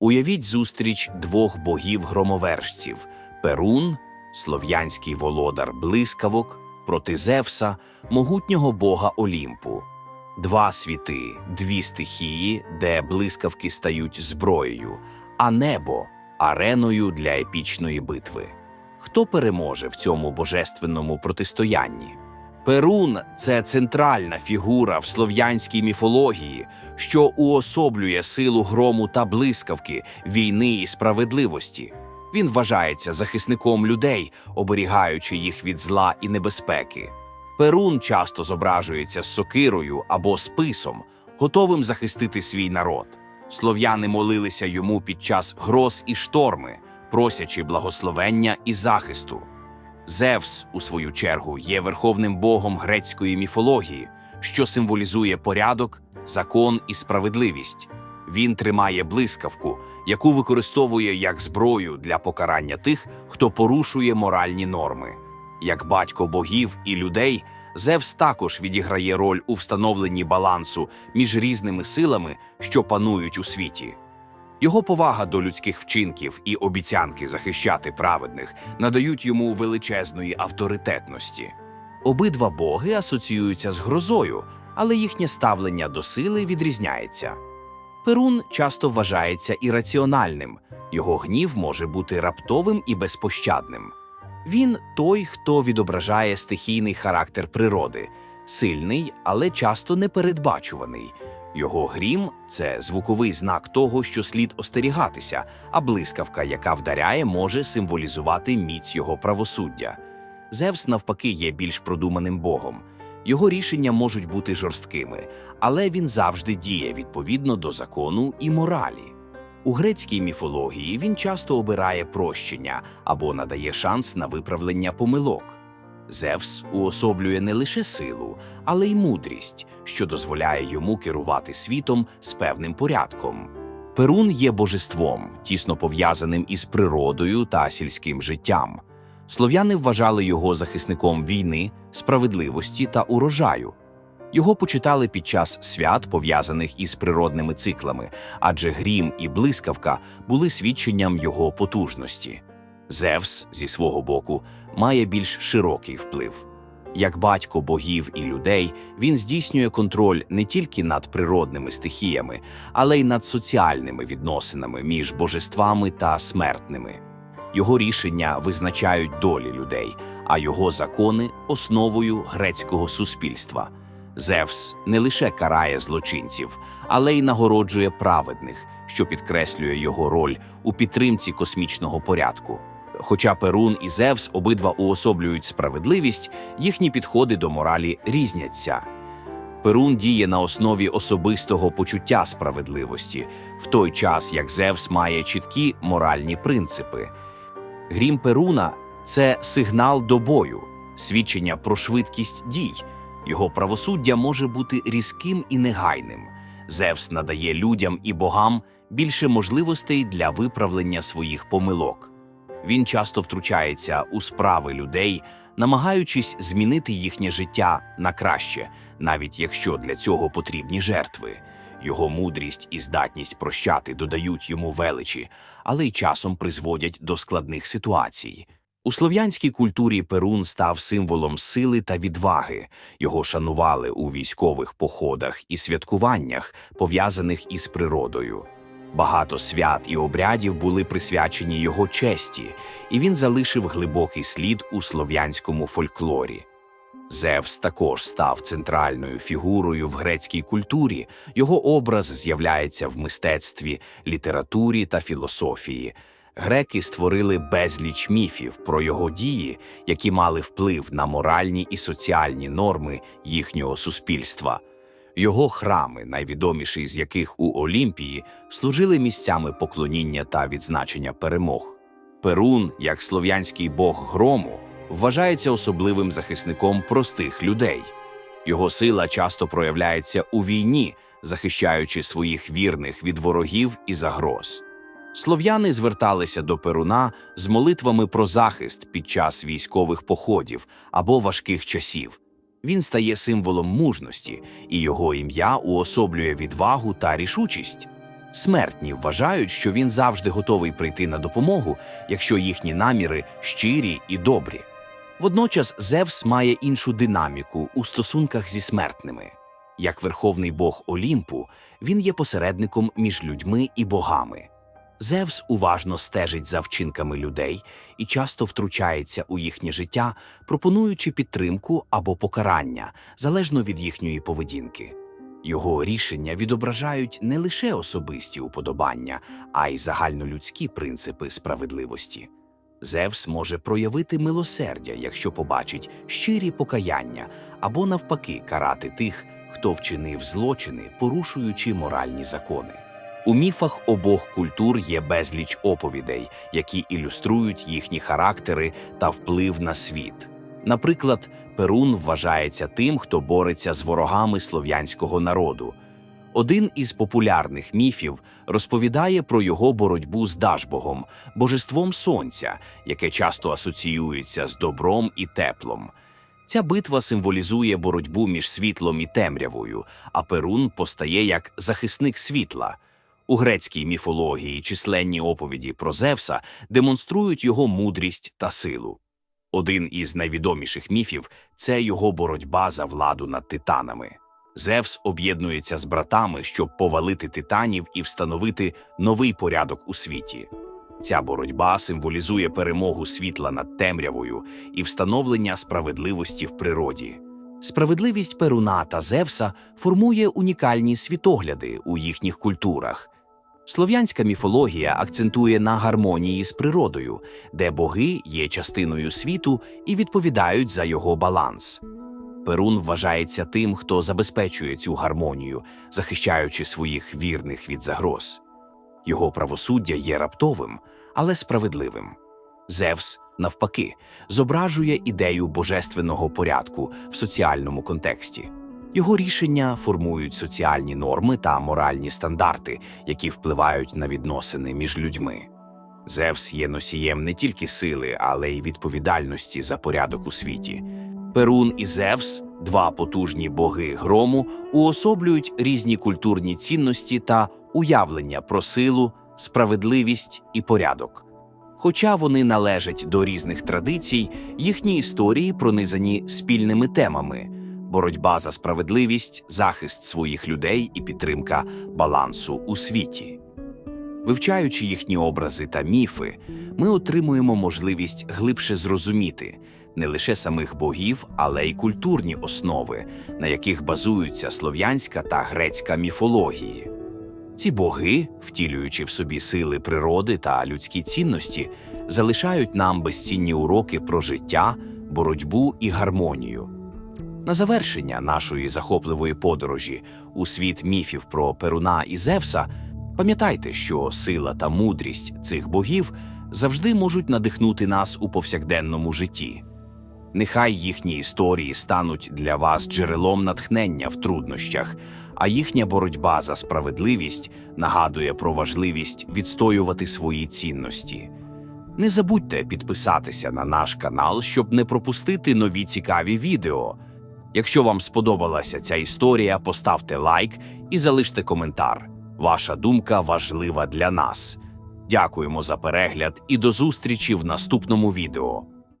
Уявіть зустріч двох богів-громовержців Перун, слов'янський володар блискавок, проти Зевса, могутнього бога Олімпу. Два світи, дві стихії, де блискавки стають зброєю, а небо ареною для епічної битви. Хто переможе в цьому божественному протистоянні? Перун це центральна фігура в слов'янській міфології, що уособлює силу грому та блискавки, війни і справедливості. Він вважається захисником людей, оберігаючи їх від зла і небезпеки. Перун часто зображується з сокирою або списом, готовим захистити свій народ. Слов'яни молилися йому під час гроз і шторми, просячи благословення і захисту. Зевс, у свою чергу, є верховним богом грецької міфології, що символізує порядок, закон і справедливість. Він тримає блискавку, яку використовує як зброю для покарання тих, хто порушує моральні норми. Як батько богів і людей, Зевс також відіграє роль у встановленні балансу між різними силами, що панують у світі. Його повага до людських вчинків і обіцянки захищати праведних надають йому величезної авторитетності. Обидва боги асоціюються з грозою, але їхнє ставлення до сили відрізняється. Перун часто вважається ірраціональним, його гнів може бути раптовим і безпощадним. Він той, хто відображає стихійний характер природи, сильний, але часто непередбачуваний. Його грім це звуковий знак того, що слід остерігатися, а блискавка, яка вдаряє, може символізувати міць його правосуддя. Зевс, навпаки, є більш продуманим богом. Його рішення можуть бути жорсткими, але він завжди діє відповідно до закону і моралі. У грецькій міфології він часто обирає прощення або надає шанс на виправлення помилок. Зевс уособлює не лише силу, але й мудрість, що дозволяє йому керувати світом з певним порядком. Перун є божеством, тісно пов'язаним із природою та сільським життям. Слов'яни вважали його захисником війни, справедливості та урожаю. Його почитали під час свят, пов'язаних із природними циклами, адже грім і блискавка були свідченням його потужності. Зевс, зі свого боку, має більш широкий вплив. Як батько богів і людей, він здійснює контроль не тільки над природними стихіями, але й над соціальними відносинами між божествами та смертними. Його рішення визначають долі людей, а його закони основою грецького суспільства. Зевс не лише карає злочинців, але й нагороджує праведних, що підкреслює його роль у підтримці космічного порядку. Хоча Перун і Зевс обидва уособлюють справедливість, їхні підходи до моралі різняться. Перун діє на основі особистого почуття справедливості, в той час як Зевс має чіткі моральні принципи. Грім Перуна це сигнал до бою, свідчення про швидкість дій. Його правосуддя може бути різким і негайним. Зевс надає людям і богам більше можливостей для виправлення своїх помилок. Він часто втручається у справи людей, намагаючись змінити їхнє життя на краще, навіть якщо для цього потрібні жертви. Його мудрість і здатність прощати додають йому величі, але й часом призводять до складних ситуацій. У слов'янській культурі Перун став символом сили та відваги. Його шанували у військових походах і святкуваннях, пов'язаних із природою. Багато свят і обрядів були присвячені його честі, і він залишив глибокий слід у слов'янському фольклорі. Зевс також став центральною фігурою в грецькій культурі. Його образ з'являється в мистецтві, літературі та філософії. Греки створили безліч міфів про його дії, які мали вплив на моральні і соціальні норми їхнього суспільства. Його храми, найвідоміші з яких у Олімпії, служили місцями поклоніння та відзначення перемог. Перун, як слов'янський бог грому, вважається особливим захисником простих людей. Його сила часто проявляється у війні, захищаючи своїх вірних від ворогів і загроз. Слов'яни зверталися до Перуна з молитвами про захист під час військових походів або важких часів. Він стає символом мужності, і його ім'я уособлює відвагу та рішучість. Смертні вважають, що він завжди готовий прийти на допомогу, якщо їхні наміри щирі і добрі. Водночас Зевс має іншу динаміку у стосунках зі смертними. Як верховний бог Олімпу, він є посередником між людьми і богами. Зевс уважно стежить за вчинками людей і часто втручається у їхнє життя, пропонуючи підтримку або покарання залежно від їхньої поведінки. Його рішення відображають не лише особисті уподобання, а й загальнолюдські принципи справедливості. Зевс може проявити милосердя, якщо побачить щирі покаяння, або навпаки карати тих, хто вчинив злочини, порушуючи моральні закони. У міфах обох культур є безліч оповідей, які ілюструють їхні характери та вплив на світ. Наприклад, Перун вважається тим, хто бореться з ворогами слов'янського народу. Один із популярних міфів розповідає про його боротьбу з Дажбогом, божеством сонця, яке часто асоціюється з добром і теплом. Ця битва символізує боротьбу між світлом і темрявою, а Перун постає як захисник світла. У грецькій міфології численні оповіді про Зевса демонструють його мудрість та силу. Один із найвідоміших міфів це його боротьба за владу над титанами. Зевс об'єднується з братами, щоб повалити титанів і встановити новий порядок у світі. Ця боротьба символізує перемогу світла над темрявою і встановлення справедливості в природі. Справедливість Перуна та Зевса формує унікальні світогляди у їхніх культурах. Слов'янська міфологія акцентує на гармонії з природою, де боги є частиною світу і відповідають за його баланс. Перун вважається тим, хто забезпечує цю гармонію, захищаючи своїх вірних від загроз. Його правосуддя є раптовим, але справедливим. Зевс, навпаки, зображує ідею божественного порядку в соціальному контексті. Його рішення формують соціальні норми та моральні стандарти, які впливають на відносини між людьми. Зевс є носієм не тільки сили, але й відповідальності за порядок у світі. Перун і Зевс, два потужні боги грому, уособлюють різні культурні цінності та уявлення про силу, справедливість і порядок. Хоча вони належать до різних традицій, їхні історії пронизані спільними темами боротьба за справедливість, захист своїх людей і підтримка балансу у світі. Вивчаючи їхні образи та міфи, ми отримуємо можливість глибше зрозуміти не лише самих богів, але й культурні основи, на яких базуються слов'янська та грецька міфології. Ці боги, втілюючи в собі сили природи та людські цінності, залишають нам безцінні уроки про життя, боротьбу і гармонію. На завершення нашої захопливої подорожі у світ міфів про Перуна і Зевса, пам'ятайте, що сила та мудрість цих богів завжди можуть надихнути нас у повсякденному житті. Нехай їхні історії стануть для вас джерелом натхнення в труднощах, а їхня боротьба за справедливість нагадує про важливість відстоювати свої цінності. Не забудьте підписатися на наш канал, щоб не пропустити нові цікаві відео. Якщо вам сподобалася ця історія, поставте лайк і залиште коментар. Ваша думка важлива для нас. Дякуємо за перегляд і до зустрічі в наступному відео.